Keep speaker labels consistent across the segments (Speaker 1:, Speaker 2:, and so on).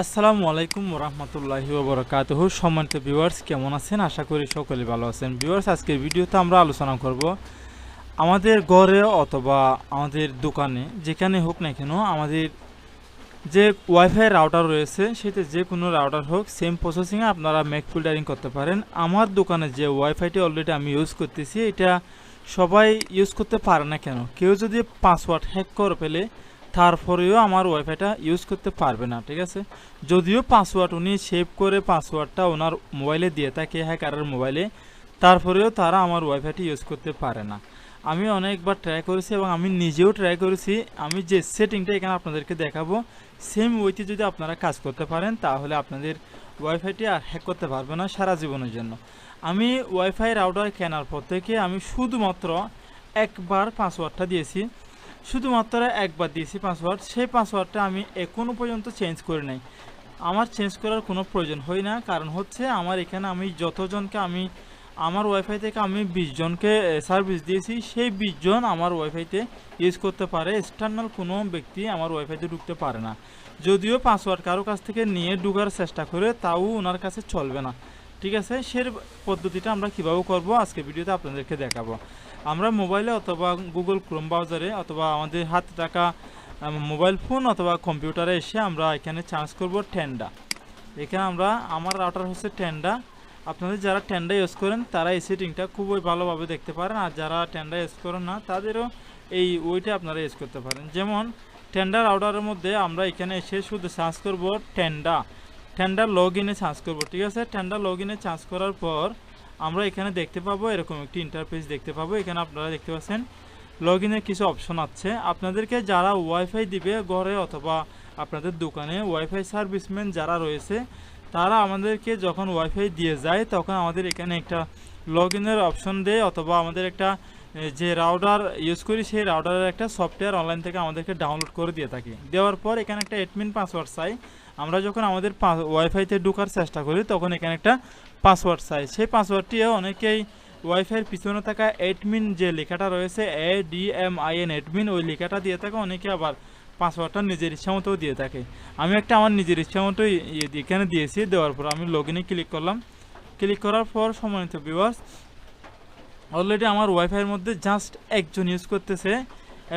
Speaker 1: আসসালামু আলাইকুম রহমতুল্লাহি ওবরাকাতুহ। সম্মানিত ভিউয়ার্স কেমন আছেন? আশা করি সকলে ভালো আছেন। ভিউয়ার্স আজকের ভিডিওতে আমরা আলোচনা করব আমাদের ঘরে অথবা আমাদের দোকানে, যেখানে হোক না কেন, আমাদের যে ওয়াইফাই রাউটার রয়েছে, সেটা যে কোনো রাউটার হোক সেম প্রসেসিংয়ে আপনারা ম্যাক ফিল্টারিং করতে পারেন। আমার দোকানে যে ওয়াইফাইটি অলরেডি আমি ইউজ করতেছি, এটা সবাই ইউজ করতে পারে না কেন? কেউ যদি পাসওয়ার্ড হ্যাক করে ফেলে তারপরেও আমার ওয়াইফাইটা ইউজ করতে পারবে না, ঠিক আছে? যদিও পাসওয়ার্ড উনি সেভ করে পাসওয়ার্ডটা ওনার মোবাইলে দিয়ে থাকে, হ্যাকারের মোবাইলে, তারপরেও তারা আমার ওয়াইফাইটি ইউজ করতে পারে না। আমি অনেকবার ট্রাই করেছি এবং আমি নিজেও ট্রাই করেছি। আমি যে সেটিংটা এখানে আপনাদেরকে দেখাবো সেম ওইতে যদি আপনারা কাজ করতে পারেন, তাহলে আপনাদের ওয়াইফাইটি আর হ্যাক করতে পারবে না সারা জীবনের জন্য। আমি ওয়াইফাই রাউটার কেনার পর থেকে আমি শুধুমাত্র একবার পাসওয়ার্ডটা দিয়েছি। শুধুমাত্র একবার দিয়েছি পাসওয়ার্ড সেই পাসওয়ার্ডটা আমি এখনও পর্যন্ত চেঞ্জ করে নাই। আমার চেঞ্জ করার কোনো প্রয়োজন হয় না, কারণ হচ্ছে আমার এখানে আমি যতজনকে আমি, আমার ওয়াইফাই থেকে আমি বিশ জনকে সার্ভিস দিয়েছি, সেই বিশ জন আমার ওয়াইফাইতে ইউজ করতে পারে। এক্সটার্নাল কোনো ব্যক্তি আমার ওয়াইফাইতে ঢুকতে পারে না। যদিও পাসওয়ার্ড কারও কাছ থেকে নিয়ে ঢুকার চেষ্টা করে, তাও ওনার কাছে চলবে না। ঠিক আছে? সে পদ্ধতিটা আমরা কীভাবে করব? আজকে ভিডিওতে আপনাদেরকে দেখাবো। আমরা মোবাইলে অথবা গুগল ক্রোম ব্রাউজারে অথবা আমাদের হাতে থাকা মোবাইল ফোন অথবা কম্পিউটারে এসে আমরা এখানে চার্জ করব টেন্ডা এখানে আমরা, আমার রাউটার হচ্ছে টেন্ডা আপনাদের যারা টেন্ডা ইউজ করেন, তারা এই সেটিংটা খুবই ভালোভাবে দেখতে পারেন। আর যারা টেন্ডা ইউজ করেন না, তাদেরও এই ওইটা আপনারা ইউজ করতে পারেন। যেমন টেন্ডা রাউটারের মধ্যে আমরা এখানে এসে শুধু চার্জ করব টেন্ডা টেন্ডার লগ ইনে চার্জ করব, ঠিক আছে? টেন্ডার লগ ইনে চার্জ করার পর আমরা এখানে দেখতে পাবো এরকম একটি ইন্টারফেস দেখতে পাবো। এখানে আপনারা দেখতে পাচ্ছেন লগ ইনের কিছু অপশন আছে। আপনাদেরকে যারা ওয়াইফাই দিবে ঘরে অথবা আপনাদের দোকানে ওয়াইফাই সার্ভিসম্যান যারা রয়েছে, তারা আমাদেরকে যখন ওয়াইফাই দিয়ে যায়, তখন আমাদের এখানে একটা লগ ইনের অপশন দেয় অথবা আমাদের একটা যে রাউটার ইউজ করি, সেই রাউটারের একটা সফটওয়্যার অনলাইন থেকে আমাদেরকে ডাউনলোড করে দিয়ে থাকি। দেওয়ার পর এখানে একটা এডমিন পাসওয়ার্ড চাই। আমরা যখন আমাদের ওয়াইফাইতে ঢোকার চেষ্টা করি, তখন এখানে একটা পাসওয়ার্ড চাই সেই পাসওয়ার্ডটিও অনেকেই ওয়াইফাইয়ের পিছনে থাকা এডমিন যে লেখাটা রয়েছে A D M I N admin ওই লেখাটা দিয়ে থাকে। অনেকে আবার পাসওয়ার্ডটা নিজের ইচ্ছা মতো দিয়ে থাকে। আমি একটা আমার নিজের ইচ্ছা মতো এখানে দিয়েছি। দেওয়ার পর আমি লগ ইনে ক্লিক করলাম। ক্লিক করার পর সম্মানিত বিবাস অলরেডি আমার ওয়াইফাইয়ের মধ্যে জাস্ট একজন ইউজ করতেছে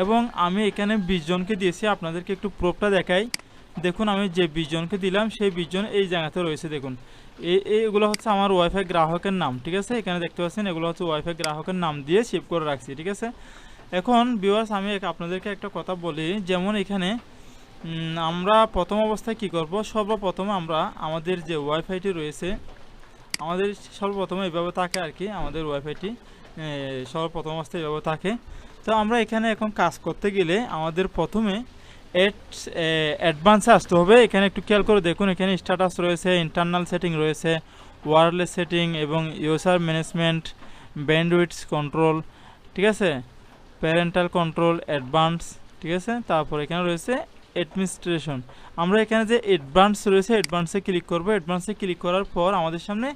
Speaker 1: এবং আমি এখানে বিশ জনকে দিয়েছি। আপনাদেরকে একটু প্রোপটা দেখাই। দেখুন, আমি যে বিশ জনকে দিলাম, সেই বিশ জন এই জায়গাতে রয়েছে, দেখুন। এই এইগুলো হচ্ছে আমার ওয়াইফাই গ্রাহকের নাম, ঠিক আছে? এখানে দেখতে পাচ্ছেন, এগুলো হচ্ছে ওয়াইফাই গ্রাহকের নাম দিয়ে সেভ করে রাখছি, ঠিক আছে? এখন ভিউয়ার্স আমি আপনাদেরকে একটা কথা বলি, যেমন এখানে আমরা প্রথম অবস্থায় কি করব? সর্বপ্রথম আমরা আমাদের যে ওয়াইফাইটি রয়েছে, আমাদের সর্বপ্রথমে এভাবে থাকে আর কি, আমাদের ওয়াইফাইটি সর্বপ্রথম অবস্থায় এভাবে থাকে। তো আমরা এখানে এখন কাজ করতে গেলে আমাদের প্রথমে অ্যাডভান্সে আসতে হবে। এখানে একটু খেয়াল করে দেখুন, এখানে স্ট্যাটাস রয়েছে ইন্টারনাল সেটিং রয়েছে ওয়ারলেস সেটিং এবং ইউজার ম্যানেজমেন্ট ব্যান্ডউইডস কন্ট্রোল ঠিক আছে? প্যারেন্টাল কন্ট্রোল অ্যাডভান্স ঠিক আছে? তারপর এখানে রয়েছে অ্যাডমিনিস্ট্রেশন আমরা এখানে যে অ্যাডভান্স রয়েছে অ্যাডভান্সে ক্লিক করব। অ্যাডভান্সে ক্লিক করার পর আমাদের সামনে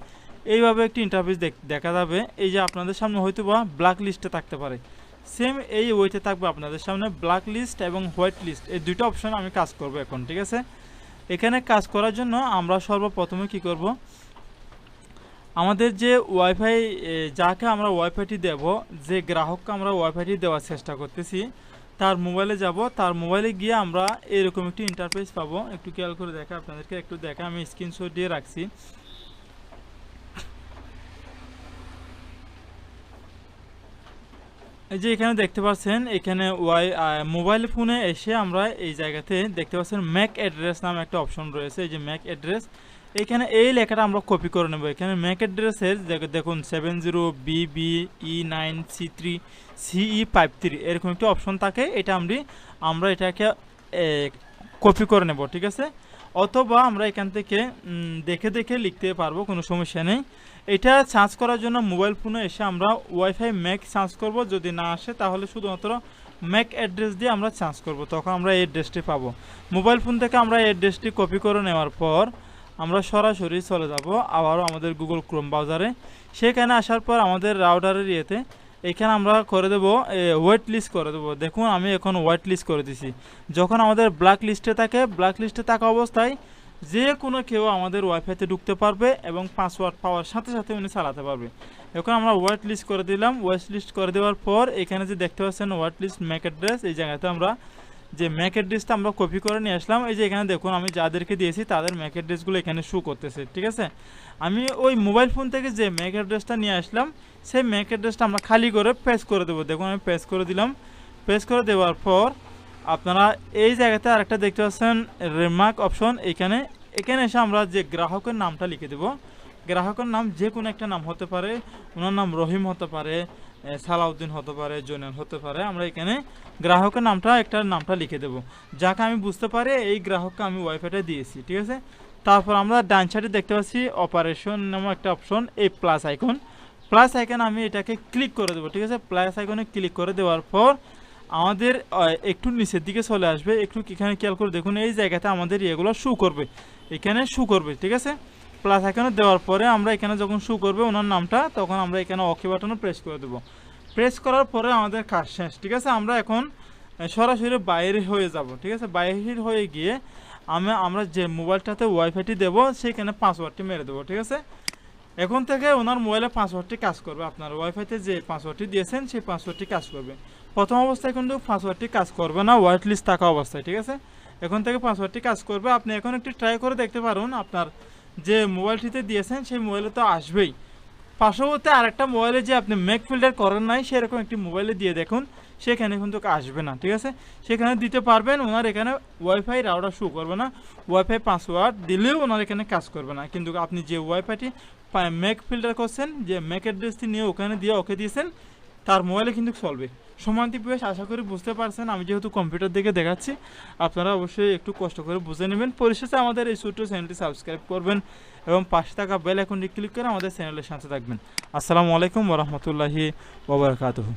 Speaker 1: এইভাবে একটি ইন্টারফেস দেখা যাবে। এই যে আপনাদের সামনে হয়তো বা ব্ল্যাক লিস্টে থাকতে পারে। সেম এই ওয়েতে থাকবে আপনাদের সামনে ব্ল্যাক লিস্ট এবং হোয়াইট লিস্ট এই দুটো অপশন আমি কাজ করব এখন, ঠিক আছে? এখানে কাজ করার জন্য আমরা সর্বপ্রথমে কি করব? আমাদের যে ওয়াইফাই যাকে আমরা ওয়াইফাইটি দেব, যে গ্রাহককে আমরা ওয়াইফাইটি দেওয়ার চেষ্টা করতেছি, তার মোবাইলে যাব। তার মোবাইলে গিয়ে আমরা এরকম একটি ইন্টারফেস পাবো। একটু খেয়াল করে দেখা আপনাদেরকে, একটু দেখা আমি স্ক্রিনশট দিয়ে রাখছি। যে এখানে দেখতে পাচ্ছেন, এখানে ওয়াই মোবাইল ফোনে এসে আমরা এই জায়গাতে দেখতে পাচ্ছেন ম্যাক অ্যাড্রেস নামে একটা অপশন রয়েছে, এই যে ম্যাক অ্যাড্রেস। এখানে এই লেখাটা আমরা কপি করে নেব। এখানে ম্যাক অ্যাড্রেসের দেখুন seven zero BB E nine C three CE five three এরকম একটি অপশন থাকে। এটা আমরা আমরা এটাকে কপি করে নেব, ঠিক আছে? অথবা আমরা এখান থেকে দেখে দেখে লিখতে পারব, কোনো সমস্যা নেই। এটা চার্জ করার জন্য মোবাইল ফোনে এসে আমরা ওয়াইফাই ম্যাক চার্জ করব। যদি না আসে, তাহলে শুধুমাত্র ম্যাক অ্যাড্রেস দিয়ে আমরা চার্জ করব। তখন আমরা এই অ্যাড্রেসটি পাবো। মোবাইল ফোন থেকে আমরা এই অ্যাড্রেসটি কপি করে নেওয়ার পর আমরা সরাসরি চলে যাব আবারও আমাদের গুগল ক্রোম ব্রাউজারে সেখানে আসার পর আমাদের রাউডারের ইয়েতে এখানে আমরা করে দেবো ওয়েট লিস্ট করে দেবো। দেখুন, আমি এখন ওয়েট লিস্ট করে দিছি। যখন আমাদের ব্ল্যাক লিস্টে থাকে ব্ল্যাক লিস্টে থাকা অবস্থায় যে কোনো কেউ আমাদের ওয়াইফাইতে ঢুকতে পারবে এবং পাসওয়ার্ড পাওয়ার সাথে সাথে উনি চালাতে পারবে। এখন আমরা ওয়েট লিস্ট করে দিলাম। ওয়েট লিস্ট করে দেওয়ার পর এখানে যে দেখতে পাচ্ছেন ওয়েট লিস্ট ম্যাক অ্যাড্রেস এই জায়গাতে আমরা যে ম্যাক অ্যাড্রেসটা আমরা কপি করে নিয়ে আসলাম। এই যে এখানে দেখুন, আমি যাদেরকে দিয়েছি তাদের ম্যাক অ্যাড্রেসগুলো এখানে শু করতেছে, ঠিক আছে? আমি ওই মোবাইল ফোন থেকে যে ম্যাক অ্যাড্রেসটা নিয়ে আসলাম, সেই ম্যাক অ্যাড্রেসটা আমরা খালি করে পেস্ট করে দেবো। দেখুন, আমি পেস্ট করে দিলাম। পেস্ট করে দেওয়ার পর আপনারা এই জায়গাতে আরেকটা দেখতে পাচ্ছেন রেমার্ক অপশন এখানে এখানে এসে আমরা যে গ্রাহকের নামটা লিখে দেব। গ্রাহকের নাম যে কোনো একটা নাম হতে পারে, ওনার নাম রহিম হতে পারে সালাউদ্দিন হতে পারে জৈনাল হতে পারে, আমরা এখানে গ্রাহকের নামটা, একটা নামটা লিখে দেব। যাকে আমি বুঝতে পারি, এই গ্রাহককে আমি ওয়াইফাইটা দিয়েছি, ঠিক আছে? তারপর আমরা ডান সাইডে দেখতে পাচ্ছি অপারেশন নামক একটা অপশন এই প্লাস আইকন প্লাস আইকন আমি এটাকে ক্লিক করে দেবো, ঠিক আছে? প্লাস আইকনে ক্লিক করে দেওয়ার পর, আমাদের একটু নিচের দিকে চলে আসবে। একটু এখানে খেয়াল করে দেখুন, এই জায়গাতে আমাদের ইয়েগুলো শু করবে। এখানে শু করবে, ঠিক আছে? প্লাস এখানে দেওয়ার পরে আমরা এখানে যখন শু করবে ওনার নামটা, তখন আমরা এখানে অকে বাটনে প্রেস করে দেবো। প্রেস করার পরে আমাদের কাজ শেষ, ঠিক আছে? আমরা এখন সরাসরি বাইরে হয়ে যাব, ঠিক আছে? বাইরে হয়ে গিয়ে আমি, আমরা যে মোবাইলটাতে ওয়াইফাইটি দেবো সেইখানে পাসওয়ার্ডটি মেরে দেবো, ঠিক আছে? এখন থেকে ওনার মোবাইলে পাসওয়ার্ডটি কাজ করবে। আপনার ওয়াইফাইতে যে পাসওয়ার্ডটি দিয়েছেন, সেই পাসওয়ার্ডটি কাজ করবে। প্রথম অবস্থায় কিন্তু পাসওয়ার্ডটি কাজ করবে না হোয়াইট লিস্ট থাকা অবস্থায়, ঠিক আছে? এখন থেকে পাসওয়ার্ডটি কাজ করবে। আপনি এখন একটু ট্রাই করে দেখতে পারুন, আপনার যে মোবাইলটিতে দিয়েছেন, সেই মোবাইলে তো আসবেই। পার্শ্ববর্তী আরেকটা মোবাইলে যে আপনি মেক ফিল্টার করেন নাই, সেরকম একটি মোবাইলে দিয়ে দেখুন, সেখানে কিন্তু আসবে না, ঠিক আছে? সেখানে দিতে পারবেন, ওনার এখানে ওয়াইফাই রাউটার শু করবে না ওয়াইফাই পাসওয়ার্ড দিলেও ওনার এখানে কাজ করবে না। কিন্তু আপনি যে ওয়াইফাইটি মেক ফিল্টার করছেন, যে মেক অ্যাড্রেসটি নিয়ে ওখানে দিয়ে ওকে দিয়েছেন তার মোবাইলে কিন্তু চলবে। সমান্তি বেশ আশা করি বুঝতে পারছেন, আমি যেহেতু কম্পিউটার দিকে দেখাচ্ছি, আপনারা অবশ্যই একটু কষ্ট করে বুঝে নেবেন। পরিশেষে আমাদের এই ছোট্ট চ্যানেলটি সাবস্ক্রাইব করবেন এবং পাশে থাকা বেল আইকনটি ক্লিক করে আমাদের চ্যানেলের সাথে থাকবেন। আসসালামু আলাইকুম ওরহমতুল্লাহি ওবরাকাতুহু